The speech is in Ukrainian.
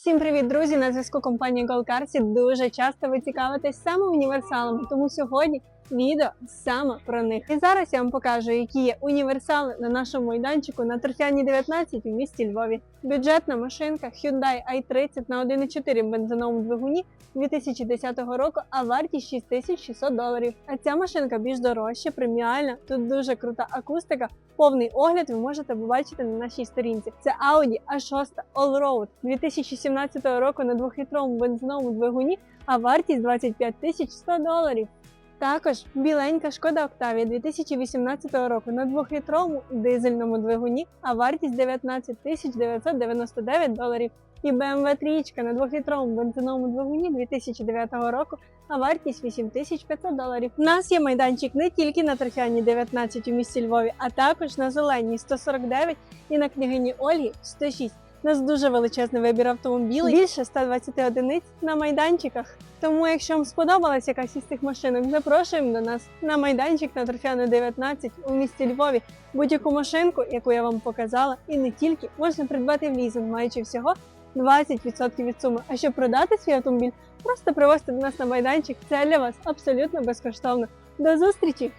Всім привіт, друзі! На зв'язку компанії Голкарсі. Дуже часто ви цікавитесь саме універсалами, тому сьогодні відео саме про них. І зараз я вам покажу, які є універсали на нашому майданчику на торфяні 19 у місті Львові. Бюджетна машинка Hyundai i30 на 1,4 бензиновому двигуні 2010 року, а вартість 6600 доларів. А ця машинка більш дорожча, преміальна. Тут дуже крута акустика. Повний огляд ви можете побачити на нашій сторінці. Це Audi A6 Allroad 2017 року на 2-літровому бензиновому двигуні, а вартість 25 100 доларів. Також біленька шкода Октавія 2018 року на 2-літровому дизельному двигуні, а вартість 19 999 доларів. І BMW 3 на 2-літровому бензиновому двигуні 2009 року, а вартість 8500 доларів. У нас є майданчик не тільки на Торфяні 19 у місті Львові, а також на Зеленій 149 і на княгині Ольгі 106. Нас дуже величезний вибір автомобілів, більше 120 одиниць на майданчиках. Тому, якщо вам сподобалась якась із цих машинок, запрошуємо до нас на майданчик на Торфяну 19 у місті Львові. Будь-яку машинку, яку я вам показала, і не тільки можна придбати в лізинг, маючи всього 20% від суми. А щоб продати свій автомобіль, просто привозьте до нас на майданчик. Це для вас абсолютно безкоштовно. До зустрічі!